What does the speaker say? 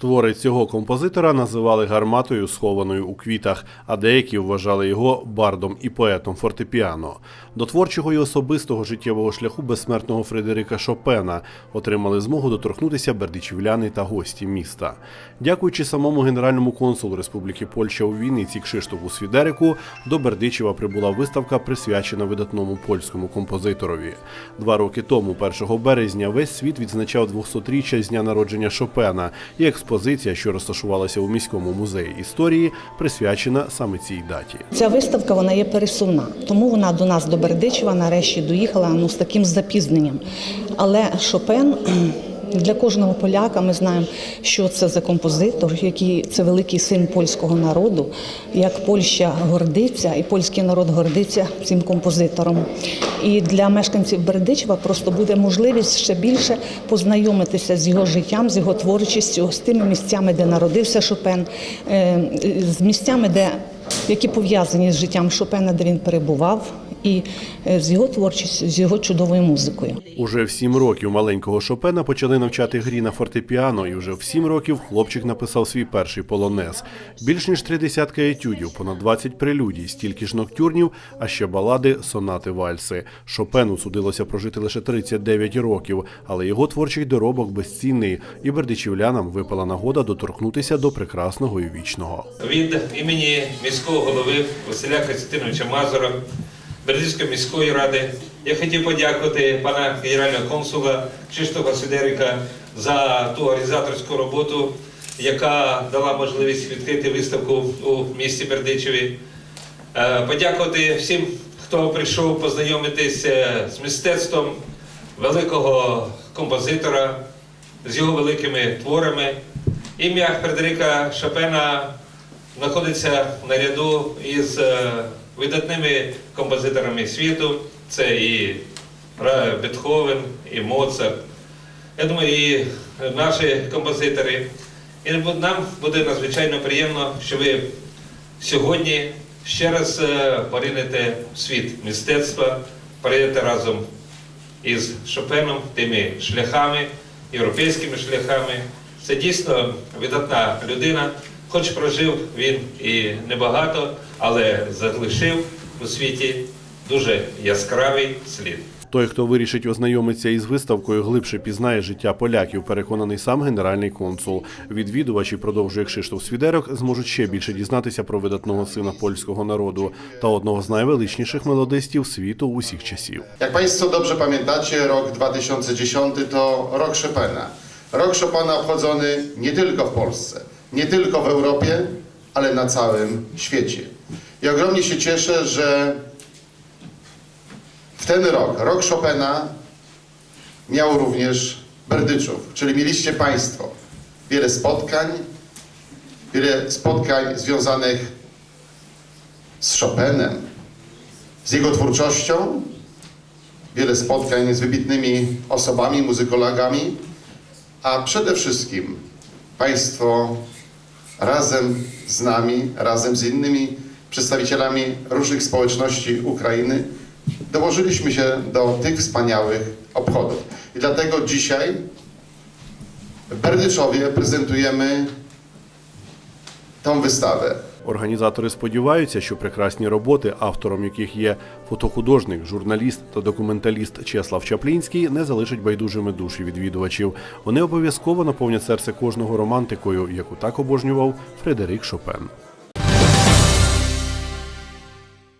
Твори цього композитора називали гарматою, схованою у квітах, а деякі вважали його бардом і поетом фортепіано. До творчого і особистого життєвого шляху безсмертного Фредерика Шопена отримали змогу доторкнутися бердичівляни та гості міста. Дякуючи самому генеральному консулу Республіки Польща у Вінниці Кшиштофу Свідерику, до Бердичева прибула виставка, присвячена видатному польському композиторові. Два роки тому, 1 березня, весь світ відзначав 200-річчя з дня народження Шопена, і експозиція, що розташувалася у міському музеї історії, присвячена саме цій даті. Ця виставка вона є пересувна, тому вона до нас до Бердичева нарешті доїхала ну з таким запізненням. Але Шопен для кожного поляка ми знаємо, що це за композитор, який це великий син польського народу. Як Польща гордиться, і польський народ гордиться цим композитором. І для мешканців Бердичева просто буде можливість ще більше познайомитися з його життям, з його творчістю, з тими місцями, де народився Шопен, е, з місцями, де які пов'язані з життям Шопена, де він перебував, і е, з його творчістю, з його чудовою музикою. Уже в сім років маленького Шопена почали навчати грі на фортепіано, і вже в сім років хлопчик написав свій перший полонез. Більш ніж три десятки етюдів, понад 20 прелюдій, стільки ж ноктюрнів, а ще балади, сонати, вальси. Шопену судилося прожити лише 39 років, але його творчий доробок безцінний, і бердичівлянам випала нагода доторкнутися до прекрасного і вічного. Від імені міського голови Василя Костянтиновича Мазура, Бердичської міської ради, я хотів подякувати пана генерального консула Кшиштофа Сидерика за ту організаторську роботу, яка дала можливість відкрити виставку у місті Бердичеві. Е, Подякувати всім, хто прийшов познайомитися з мистецтвом великого композитора, з його великими творами. Ім'я Фредерика Шопена знаходиться наряду із е, видатними композиторами світу. Це і Бетховен, і Моцарт. Я думаю, і наші композитори. І нам буде надзвичайно приємно, що ви сьогодні ще раз е, поринете в світ мистецтва, поринете разом із Шопеном тими шляхами, європейськими шляхами. Це дійсно видатна людина, хоч прожив він і небагато, але залишив у світі дуже яскравий слід. Той, хто вирішить ознайомитися із виставкою, глибше пізнає життя поляків, переконаний сам генеральний консул. Відвідувачі, продовжує Кшиштоф Свідерок, зможуть ще більше дізнатися про видатного сина польського народу та одного з найвеличніших мелодистів світу усіх часів. Jak Państwo dobrze pamiętacie, rok 2010 to rok Chopina. Rok Chopina obchodzony nie tylko w Polsce, nie tylko w Europie, ale na całym świecie. I ogromnie się cieszę, że w ten rok, rok Chopina, miał również Berdyczów, czyli mieliście Państwo wiele spotkań, wiele spotkań związanych z Chopinem, z jego twórczością, wiele spotkań z wybitnymi osobami, muzykologami, a przede wszystkim Państwo razem z nami, razem z innymi przedstawicielami różnych społeczności Ukrainy dołożyliśmy się do tych wspaniałych obchodów. I dlatego dzisiaj w Berdyczowie prezentujemy tą wystawę. Організатори сподіваються, що прекрасні роботи, автором яких є фотохудожник, журналіст та документаліст Чеслав Чаплінський, не залишать байдужими душі відвідувачів. Вони обов'язково наповнять серце кожного романтикою, яку так обожнював Фредерик Шопен.